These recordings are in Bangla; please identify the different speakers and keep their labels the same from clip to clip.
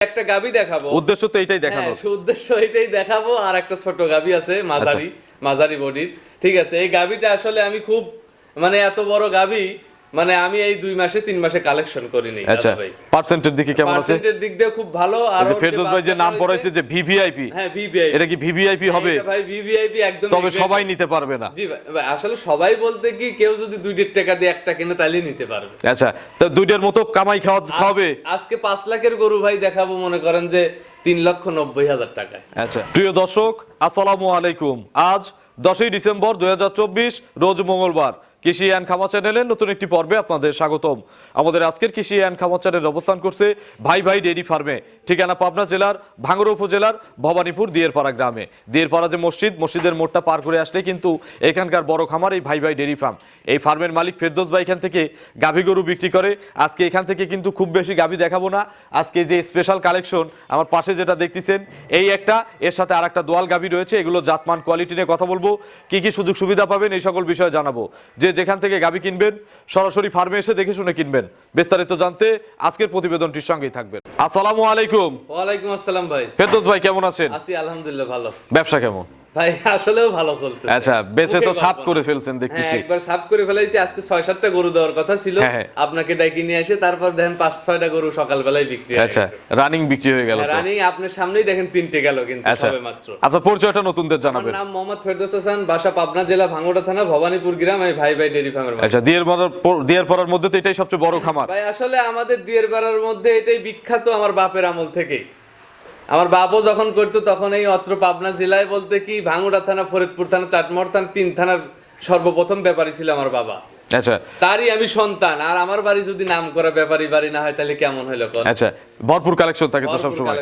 Speaker 1: একটা গাবি দেখাবো।
Speaker 2: উদ্দেশ্য তো এটাই দেখাবো
Speaker 1: হ্যাঁ, উদ্দেশ্য এটাই দেখাবো। আর একটা ছোট গাবি আছে মাঝারি
Speaker 2: আচ্ছা।
Speaker 1: মাঝারি বডির। ঠিক আছে এই গাবিটা আসলে আমি খুব মানে এত বড় গাবি মানে আমি এই দুই মাসে তিন মাসে কালেকশন করিনি
Speaker 2: আচ্ছা
Speaker 1: ভাই।
Speaker 2: পার্সেন্টের দিকে কেমন আছে?
Speaker 1: পার্সেন্টের দিক দিয়ে খুব ভালো আর
Speaker 2: ফেরদৌস ভাই যে নাম পড়াইছে যে ভিভিআইপি
Speaker 1: হ্যাঁ ভিভিআইপি
Speaker 2: এটা কি ভিভিআইপি হবে?
Speaker 1: ভাই ভিভিআইপি একদম
Speaker 2: তবে সবাই নিতে পারবে না।
Speaker 1: জি ভাই, আসলে সবাই বলতে কি কেউ যদি দুই দেড় টাকা দিয়ে একটা কিনে তাহলে নিতে পারবে।
Speaker 2: আচ্ছা তো দুইটার মতো কামাই খাওয়া
Speaker 1: আজ- আজকে পাঁচ লাখের গরু ভাই দেখাবো মনে করেন যে তিন লক্ষ নব্বই হাজার টাকায়।
Speaker 2: আচ্ছা প্রিয় দর্শক, আসসালামু আলাইকুম। আজ দশই ডিসেম্বর দুই রোজ মঙ্গলবার। কৃষি অ্যান্ড চ্যানেলের নতুন একটি পর্বে আপনাদের স্বাগতম। আমাদের আজকের কৃষি অ্যান্ড চ্যানেল অবস্থান করছে ভাই ভাই ফার্মে, ঠিকানা পাবনা জেলার উপজেলার ভবানীপুর দিয়েরপাড়া গ্রামে। দিয়েরপাড়া যে মসজিদ, মসজিদের মোড়টা পার করে আসলে কিন্তু এখানকার বড় খামার এই ভাই ভাই ডেইরি ফার্ম। এই ফার্মের মালিক ফেরদোস ভাই এখান থেকে গাভী গরু বিক্রি করে। আজকে এখান থেকে কিন্তু খুব বেশি গাভী দেখাবো না। আজকে যে স্পেশাল কালেকশন আমার পাশে যেটা দেখতেছেন এই একটা এর সাথে আর একটা দোয়াল গাভী রয়েছে এগুলো জাতমান কোয়ালিটি নিয়ে কথা বলব। কি কি সুযোগ সুবিধা পাবেন এই সকল বিষয়ে জানাব। যে যেখান থেকে গাভী কিনবেন সরাসরি ফার্মে এসে দেখে শুনে কিনবেন। বিস্তারিত জানতে আজকের প্রতিবেদনটির সঙ্গেই থাকবেন। আসসালামু আলাইকুম।
Speaker 1: ওয়ালাইকুম আসসালাম ভাই।
Speaker 2: ফেরদৌস ভাই কেমন আছেন?
Speaker 1: আছি আলহামদুলিল্লাহ ভালো।
Speaker 2: ব্যবসা কেমন?
Speaker 1: ভাই আসলেও ভালো চলতে
Speaker 2: আচ্ছা বেচে তো ছাপ করে ফেলছেন
Speaker 1: হ্যাঁ
Speaker 2: দেখতেছি।
Speaker 1: একবার সাফ করে ফেলাইছি আজকে ছয় সাতটা গরু দেওয়ার কথা ছিল।
Speaker 2: হ্যাঁ, হ্যাঁ।
Speaker 1: আপনাকে ডাকি নিয়ে এসে তারপর দেখেন পাঁচ ছয়টা গরু সকালবেলায় বিক্রি
Speaker 2: আচ্ছা রানিং বিক্রি হয়ে গেল।
Speaker 1: রানী আপনার সামনেই দেখেন তিনটে গেল কিন্তু
Speaker 2: আচ্ছা
Speaker 1: সবে মাত্র।
Speaker 2: আপনার পরিচয়টা নতুনদের জানাবেন।
Speaker 1: নাম মোহাম্মদ ফেরদৌস হাসান বাসা পাবনা জেলা ভাঙ্গড়া থানা ভবানীপুর গ্রাম আমি ভাই ভাই ডেরি ফার্মের।
Speaker 2: আচ্ছা দিয়ের পরার দিয়ের পরার মধ্যে তো এটাই সবচেয়ে বড় খামার।
Speaker 1: ভাই আসলে আমাদের দিয়ের বেড়ার মধ্যে এটাই বিখ্যাত আমার বাপের আমল থেকেই। আমার বাপও যখন করতো তখন এই অত্র পাবনা জেলায় বলতে কি ভাঙ্গুড়া থানা ফরিদপুর থানা চাটমোহর থানা তিন থানার সর্বপ্রথম ব্যাপারী ছিল আমার বাবা।
Speaker 2: আচ্ছা।
Speaker 1: তারই আমি সন্তান আর আমার বাড়ি যদি নাম করা ব্যাপারী বাড়ি না হয় তাহলে কেমন হলো
Speaker 2: আচ্ছা ভরপুর কালেকশন থাকে তো সব সময়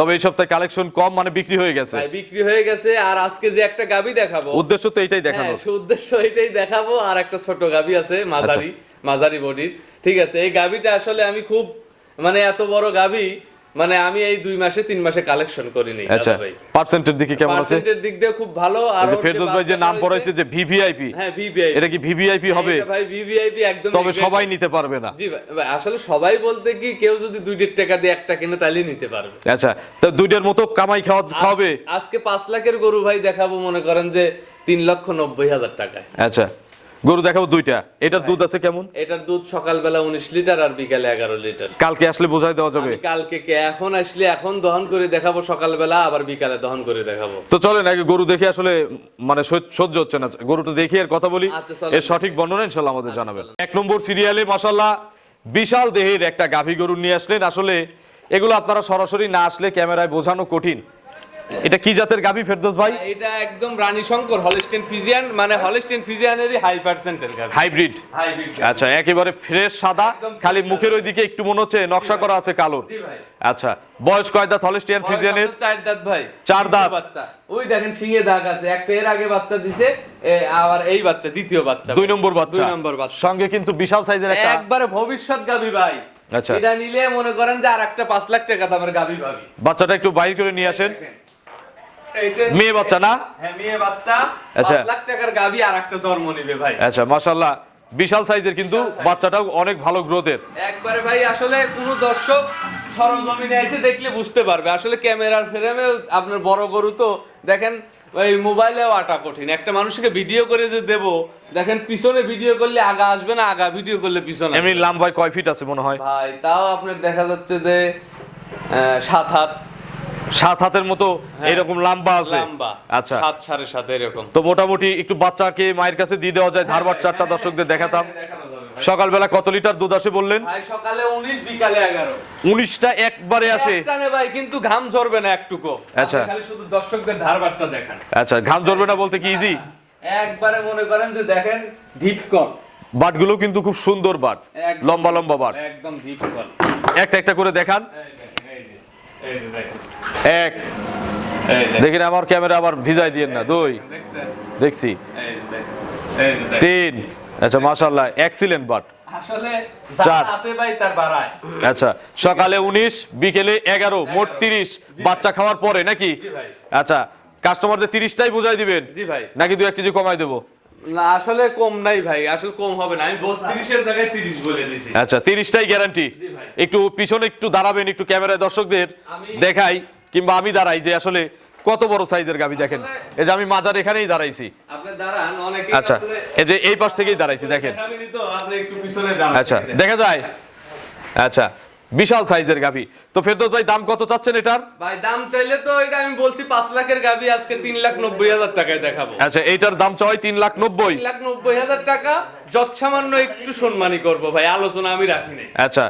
Speaker 2: তবে এই সপ্তাহে কালেকশন কম মানে বিক্রি হয়ে গেছে।
Speaker 1: বিক্রি হয়ে গেছে আর আজকে যে একটা গাবি দেখাবো।
Speaker 2: উদ্দেশ্য তো এইটাই
Speaker 1: হ্যাঁ
Speaker 2: দেখানোর
Speaker 1: সে উদ্দেশ্য এটাই দেখাবো আর একটা ছোট গাবি আছে মাঝারি
Speaker 2: আচ্ছা।
Speaker 1: মাঝারি বডির। ঠিক আছে এই গাবিটা আসলে আমি খুব মানে এত বড় গাবি মানে আমি এই দুই মাসে তিন মাসে কালেকশন করিনি
Speaker 2: আচ্ছা পার্সেন্টের দিকে কেমন আছে?
Speaker 1: পার্সেন্টের দিক দিয়ে খুব ভালো আর
Speaker 2: যে ফেরদৌস ভাই যে নাম পড়াইছে যে ভিভিআইপি
Speaker 1: হ্যাঁ ভিভিআইপি
Speaker 2: এটা কি ভিভিআইপি হবে?
Speaker 1: ভাই ভিভিআইপি একদম
Speaker 2: তবে সবাই নিতে পারবে না।
Speaker 1: জি ভাই, আসলে সবাই বলতে কি কেউ যদি দুই দেড় টাকা দিয়ে একটা কিনে তাহলে নিতে পারবে।
Speaker 2: আচ্ছা তো দুইটার মতো কামাই খাওয়া
Speaker 1: আজ- আজকে পাঁচ লাখের গরু ভাই দেখাবো মনে করেন যে তিন লক্ষ নব্বই হাজার টাকায়।
Speaker 2: আচ্ছা গরু দেখাবো দুইটা। এটার দুধ আছে কেমন?
Speaker 1: এটার দুধ সকালবেলা উনিশ লিটার আর বিকালে এগারো লিটার।
Speaker 2: কালকে আসলে বোঝাই দেওয়া যাবে।
Speaker 1: কালকে কে এখন আসলে এখন দহন করে দেখাবো সকালবেলা আবার বিকালে দহন করে দেখাবো।
Speaker 2: তো চলেন আগে গরু দেখে আসলে মানে সহ্য- হচ্ছে না। গরুটা দেখে আর কথা বলি।
Speaker 1: আচ্ছা,
Speaker 2: এর সঠিক বর্ণনা ইনশাল্লাহ আমাদের জানাবেন। এক নম্বর সিরিয়ালে মাসাল্লাহ বিশাল দেহের একটা গাভী গরু নিয়ে আসলেন। আসলে এগুলো আপনারা সরাসরি না আসলে ক্যামেরায় বোঝানো কঠিন। এটা কি জাতের গাভী ফেরদৌস ভাই?
Speaker 1: এটা একদম রানী শঙ্কর হলিস্টেন ফিজিয়ান মানে হলিস্টেন ফিজিয়ানেরই হাই পার্সেন্টের গাভি
Speaker 2: হাইব্রিড
Speaker 1: হাইব্রিড
Speaker 2: আচ্ছা একেবারে ফ্রেশ সাদা খালি মুখের ওইদিকে একটু মনে হচ্ছে নকশা করা আছে
Speaker 1: ভাই।
Speaker 2: আচ্ছা বয়স কয় দাঁত হলিস্টিয়ান ফিজিয়ানের
Speaker 1: চার দাঁত ভাই।
Speaker 2: চার দাঁত।
Speaker 1: বাচ্চা। ওই দেখেন সিংহে দাগ আছে একটা এর আগে বাচ্চা দিছে আবার এই বাচ্চা দ্বিতীয় বাচ্চা
Speaker 2: দুই নম্বর বাচ্চা।
Speaker 1: দুই নম্বর বাচ্চা।
Speaker 2: সঙ্গে কিন্তু বিশাল সাইজের একটা
Speaker 1: একবারে ভবিষ্যৎ গাবি ভাই।
Speaker 2: আচ্ছা।
Speaker 1: এটা নিলে মনে করেন যে আর একটা পাঁচ লাখ টাকা দামের গাবি পাবি
Speaker 2: বাচ্চাটা একটু বাইর করে নিয়ে আসেন। মেয়ে বাচ্চা না?
Speaker 1: হ্যাঁ মেয়ে বাচ্চা।
Speaker 2: আচ্ছা।
Speaker 1: লাখ টাকার গাবি আর একটা জন্ম নিবে ভাই।
Speaker 2: আচ্ছা মাশাল্লাহ বিশাল সাইজের কিন্তু বাচ্চাটাও অনেক ভালো গ্রোথের।
Speaker 1: একবারে ভাই আসলে কোন দর্শক সরজমিনে এসে দেখলে বুঝতে পারবে। আসলে ক্যামেরার ফ্রেমে আপনার বড় গরু তো দেখেন ওই মোবাইলেও আটা কঠিন। একটা মানুষকে ভিডিও করে যে দেব দেখেন পিছনে ভিডিও করলে আগা আসবে না আগা ভিডিও করলে পিছনে
Speaker 2: এমনি। লাম্বায় কয় ফিট আছে মনে হয়?
Speaker 1: ভাই তাও আপনার দেখা যাচ্ছে যে সাত হাত।
Speaker 2: সাত হাতের মতো
Speaker 1: হ্যাঁ।
Speaker 2: এরকম লাম্বা আছে?
Speaker 1: লম্বা।
Speaker 2: আচ্ছা।
Speaker 1: সাত সাড়ে সাত এরকম।
Speaker 2: তো মোটামুটি একটু বাচ্চাকে মায়ের কাছে দিয়ে দেওয়া যায় ধারবার চারটা দর্শকদের দেখাতাম। সকালবেলা কত লিটার দুধ আসে বললেন?
Speaker 1: সকালে উনিশ বিকালে এগারো।
Speaker 2: উনিশটা একবারে আসে।
Speaker 1: ভাই কিন্তু ঘাম ঝরবে না একটুকু।
Speaker 2: আচ্ছা।
Speaker 1: শুধু দর্শকদের ধারবারটা দেখান।
Speaker 2: আচ্ছা ঘাম ঝরবে না বলতে কি ইজি
Speaker 1: একবারে মনে করেন যে দেখেন ঢিপ কর
Speaker 2: বাটগুলো কিন্তু খুব সুন্দর বাট লম্বা লম্বা বাট।
Speaker 1: একদম ঢিপ কর
Speaker 2: একটা একটা করে দেখান
Speaker 1: এই দেখেন, এই যে, এই যে দেখেন,
Speaker 2: এক।
Speaker 1: দেখেন,
Speaker 2: আমার ক্যামেরা আবার ভিজাই দিয়েন না দুই। দেখছি। তিন। আচ্ছা মাশাল্লাহ এক্সিলেন্ট বাট আচ্ছা সকালে উনিশ বিকেলে এগারো মোট তিরিশ। বাচ্চা খাওয়ার পরে নাকি? আচ্ছা কাস্টমারদের তিরিশটাই বুঝাই দিবেন। নাকি দু এক কেজি কমাই দেবো?
Speaker 1: না আসলে কম নাই ভাই আসলে কম হবে না। আমি বত্রিশের জায়গায় তিরিশ বলে দিছি।
Speaker 2: আচ্ছা তিরিশটাই গ্যারান্টি একটু পিছনে একটু দাঁড়াবেন একটু ক্যামেরায় দর্শকদের দেখাই কিংবা আমি দাঁড়াই যে আসলে কত বড় সাইজের গাবি দেখেন। এই যে আমি মাজার এখানেই দাঁড়াইছি।
Speaker 1: আপনি দাঁড়ান অনেকে
Speaker 2: আচ্ছা এই যে এই পাশ থেকেই দাঁড়াইছি দেখেন।
Speaker 1: দেখাবেনই তো আপনি একটু পিছনে দাঁড়ান।
Speaker 2: আচ্ছা দেখা যায়। আচ্ছা বিশাল সাইজের গাভি। তো ফেরদৌস ভাই দাম কত চাচ্ছেন এটার?
Speaker 1: ভাই দাম চাইলে তো এটা আমি বলছি পাঁচ লাখের গাভি আজকে তিন লাখ নব্বই হাজার টাকায় দেখাবো।
Speaker 2: আচ্ছা এটার দাম চাই তিন লাখ নব্বই।
Speaker 1: লাখ নব্বই হাজার টাকা যৎসামান্য একটু সম্মানী করব ভাই আলোচনা আমি রাখিনি
Speaker 2: আচ্ছা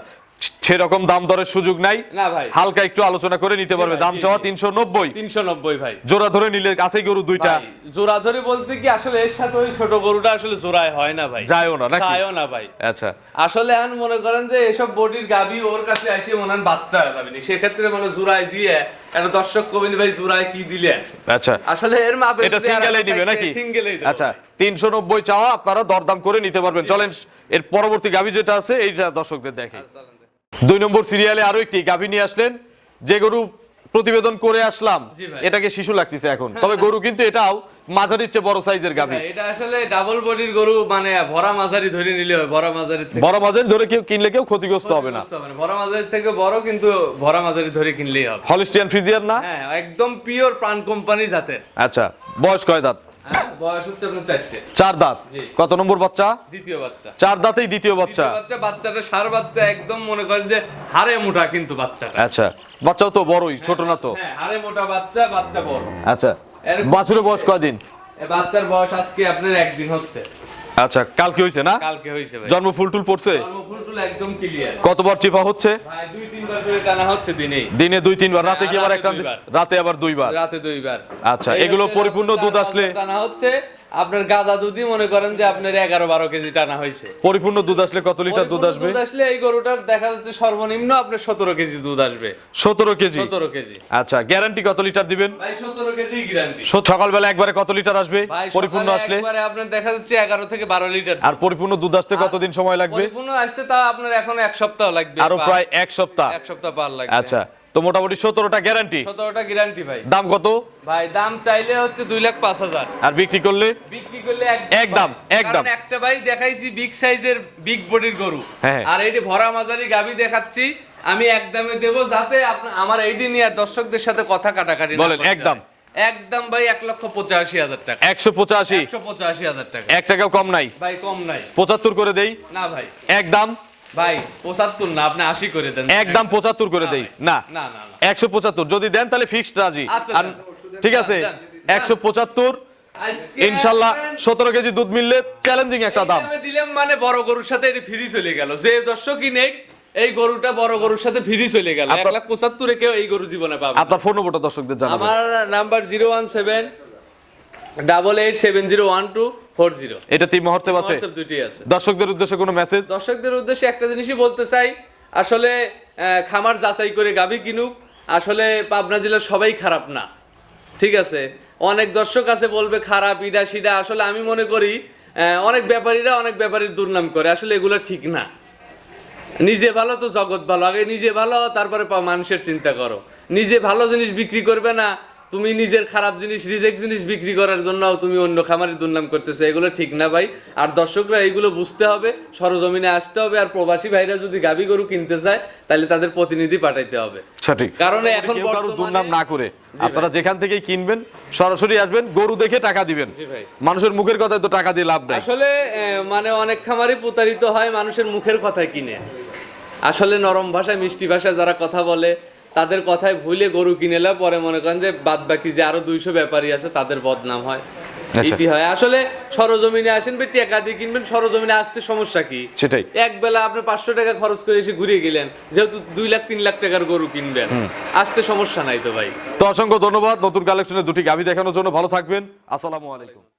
Speaker 2: সেরকম দাম দরের সুযোগ নাই।
Speaker 1: না ভাই।
Speaker 2: হালকা একটু আলোচনা করে নিতে পারবে। দাম চাওয়া তিনশো নব্বই।
Speaker 1: তিনশো নব্বই ভাই।
Speaker 2: জোড়া ধরে নিলে কাছে গরু দুইটা।
Speaker 1: জোড়া ধরে বলতে কি আসলে এর সাথে ওই ছোট গরুটা আসলে জোড়ায় হয় না ভাই।
Speaker 2: যায়ও না নাকি?
Speaker 1: যায়ও না ভাই।
Speaker 2: আচ্ছা।
Speaker 1: আসলে এখন মনে করেন যে এসব বডির গাবি ওর কাছে এসে মনে হয় বাচ্চা যাবে সেক্ষেত্রে মানে জোড়ায় দিয়ে একটা দর্শক কবিন ভাই জোড়ায় কি দিলেন
Speaker 2: আচ্ছা।
Speaker 1: আসলে এর মাপে
Speaker 2: এটা সিঙ্গেলেই নিবে নাকি?
Speaker 1: সিঙ্গেলেই
Speaker 2: আচ্ছা তিনশো নব্বই চাওয়া আপনারা দরদাম করে নিতে পারবেন। চলেন এর পরবর্তী গাভি যেটা আছে এইটা দর্শকদের দেখে। দুই নম্বর সিরিয়ালে আরও একটি গাভি নিয়ে আসলেন। যে গরু প্রতিবেদন করে আসলাম এটাকে শিশু লাগতেছে এখন। তবে গরু কিন্তু এটাও মাঝারির চেয়ে বড় সাইজের গাভি।
Speaker 1: এটা আসলে ডাবল বডির গরু মানে ভরা মাঝারি ধরে নিলে হয় ভরা মাঝারি
Speaker 2: মাঝারি ধরে কেউ কিনলে কেউ ক্ষতিগ্রস্ত হবে না।
Speaker 1: হবে না। ভরা মাঝারি থেকে বড় কিন্তু ভরা মাঝারি ধরে কিনলেই হবে।
Speaker 2: হলিস্টিয়ান ফ্রিজিয়ান না?
Speaker 1: হ্যাঁ একদম পিওর প্রাণ কোম্পানি জাতের।
Speaker 2: আচ্ছা বয়স কয় দাঁত?
Speaker 1: হ্যাঁ
Speaker 2: চার দাঁত। কত নম্বর বাচ্চা?
Speaker 1: দ্বিতীয় বাচ্চা।
Speaker 2: চার দাঁতেই দ্বিতীয় বাচ্চা।
Speaker 1: বাচ্চাটা সার বাচ্চা একদম মনে করেন যে হাড়ে মোটা কিন্তু বাচ্চাটা।
Speaker 2: আচ্ছা বাচ্চাও তো বড়ই ছোট না তো?
Speaker 1: হ্যাঁ হাড়ে মোটা বাচ্চা বাচ্চা বড়।
Speaker 2: আচ্ছা বাছুরের বয়স কয়দিন?
Speaker 1: বাচ্চার বয়স আজকে আপনার একদিন হচ্ছে।
Speaker 2: আচ্ছা কালকে হয়েছে না?
Speaker 1: কালকে হয়েছে
Speaker 2: জন্ম ফুল টুল পড়ছে?
Speaker 1: জন্মফুল টুল একদম ক্লিয়ার
Speaker 2: কতবার চিপা হচ্ছে?
Speaker 1: ভাই দুই তিনবার
Speaker 2: দিনে। দুই তিনবার রাতে কি আবার একটা রাতে আবার দুইবার?
Speaker 1: রাতে দুইবার।
Speaker 2: আচ্ছা, এগুলো পরিপূর্ণ দুধ আসলে-
Speaker 1: টানা হচ্ছে আপনার গাজা দুধই মনে করেন যে আপনার এগারো বারো কেজি টানা হয়েছে।
Speaker 2: পরিপূর্ণ দুধ আসলে কত লিটার দুধ আসবে?
Speaker 1: দুধ আসলে এই গরুটার দেখা যাচ্ছে সর্বনিম্ন আপনার সতেরো কেজি দুধ আসবে।
Speaker 2: সতেরো কেজি?
Speaker 1: সতেরো কেজি।
Speaker 2: আচ্ছা গ্যারান্টি কত লিটার দিবেন?
Speaker 1: ভাই সতেরো কেজি গ্যারান্টি
Speaker 2: সকালবেলা একবারে কত লিটার আসবে? পরিপূর্ণ আসলে?
Speaker 1: একবারে আপনার দেখা যাচ্ছে এগারো থেকে বারো লিটার
Speaker 2: আর পরিপূর্ণ দুধ আসতে কতদিন সময় লাগবে?
Speaker 1: পরিপূর্ণ আসতে তা আপনার এখন এক সপ্তাহ লাগবে আরও
Speaker 2: প্রায় এক সপ্তাহ।
Speaker 1: এক সপ্তাহ পার লাগবে।
Speaker 2: আচ্ছা তো মোটামুটি সতেরোটা গ্যারান্টি
Speaker 1: সতেরোটা গ্যারান্টি ভাই।
Speaker 2: দাম কত?
Speaker 1: ভাই দাম চাইলে হচ্ছে দুই লাখ পাঁচ হাজার।
Speaker 2: আর বিক্রি করলে?
Speaker 1: বিক্রি করলে
Speaker 2: একদম। একদম।
Speaker 1: একটা ভাই দেখাইছি বিগ সাইজের বিগ বডির গরু।
Speaker 2: হ্যাঁ।
Speaker 1: আর এইটি ভরা মাঝারি গাবি দেখাচ্ছি আমি একদমে দেবো যাতে আমার এইটি নিয়ে দর্শকদের সাথে কথা কাটাকাটি
Speaker 2: বলেন, একদম।
Speaker 1: একদম ভাই এক লক্ষ পঁচাশি হাজার টাকা।
Speaker 2: একশো পঁচাশি?
Speaker 1: একশো পঁচাশি হাজার টাকা।
Speaker 2: এক টাকাও কম নাই?
Speaker 1: ভাই কম নাই।
Speaker 2: পঁচাত্তর করে দেই?
Speaker 1: না ভাই।
Speaker 2: একদম
Speaker 1: ভাই পঁচাত্তর না আপনি আশি করে দেন।
Speaker 2: একদম পঁচাত্তর করে দেই। না
Speaker 1: না না না।
Speaker 2: একশো পঁচাত্তর। যদি দেন তাহলে ফিক্সড রাজি।
Speaker 1: আচ্ছা,
Speaker 2: আর ঠিক আছে। একশো পঁচাত্তর ইনশাল্লাহ সতেরো কেজি দুধ মিললে চ্যালেঞ্জিং একটা দাম।
Speaker 1: দিলাম মানে বড় গরুর সাথে এটি ফ্রি চলে গেল। যে দর্শকই নেই এই গরুটা বড় গরুর সাথে ফ্রি চলে গেল। এক লাখ পঁচাত্তরে কেউ এই গরু জীবনে পাবে
Speaker 2: আপনার ফোন নম্বরটা দর্শকদের জানাবেন।
Speaker 1: আমার number zero one seven double eight seven zero one two four zero.
Speaker 2: এটা তিন মুহূর্তে আছে
Speaker 1: দুটি আছে।
Speaker 2: দর্শকদের উদ্দেশ্যে কোনো মেসেজ
Speaker 1: দর্শকদের উদ্দেশ্যে একটা জিনিসই বলতে চাই আসলে খামার যাচাই করে গাভী কিনুক আসলে পাবনা জেলার সবাই খারাপ না। ঠিক আছে? অনেক দর্শক আছে বলবে খারাপ ইডা সিডা আসলে আমি মনে করি অনেক ব্যাপারীরা অনেক ব্যাপারীর দুর্নাম করে আসলে এগুলো ঠিক না। নিজে ভালো তো জগৎ ভালো আগে নিজে ভালো তারপরে মানুষের চিন্তা করো। নিজে ভালো জিনিস বিক্রি করবে না তুমি নিজের খারাপ জিনিস রিজেক্ট জিনিস বিক্রি করার জন্য তুমি অন্য খামারের দুর্নাম করতেছো এগুলো ঠিক না ভাই। আর দর্শকরা এইগুলো বুঝতে হবে সরজমিনে আসতে হবে আর প্রবাসী ভাইরা যদি গাবি গরু কিনতে চায় তাহলে তাদের প্রতিনিধি পাঠাইতে হবে।
Speaker 2: সঠিক।
Speaker 1: কারণ এখন
Speaker 2: দুর্নাম না করে আপনারা যেখান থেকেই কিনবেন সরাসরি আসবেন গরু দেখে টাকা দিবেন। মানুষের মুখের কথায় তো টাকা দিয়ে লাভ নাই।
Speaker 1: আসলে মানে অনেক খামারই প্রতারিত হয় মানুষের মুখের কথায় কিনে। আসলে নরম ভাষায় মিষ্টি ভাষায় যারা কথা বলে তাদের কথায় ভুলে গরু কিনেলে পরে মনে করেন যে বাদ বাকি যে আরও দুইশো ব্যাপারী আছে তাদের বদনাম হয়।
Speaker 2: আচ্ছা।
Speaker 1: এটি হয়। আসলে সরজমিনে আসেন বা টাকা দিয়ে কিনবেন সরজমিনে আসতে সমস্যা কি?
Speaker 2: সেটাই।
Speaker 1: এক বেলা আপনি পাঁচশো টাকা খরচ করে এসে ঘুরে গেলেন যেহেতু দুই লাখ তিন লাখ টাকার গরু কিনবেন। আসতে সমস্যা নাই তো ভাই।
Speaker 2: তো অসংখ্য ধন্যবাদ নতুন কালেকশনের দুটি গাভি দেখানোর জন্য। ভালো থাকবেন। আসসালামু আলাইকুম।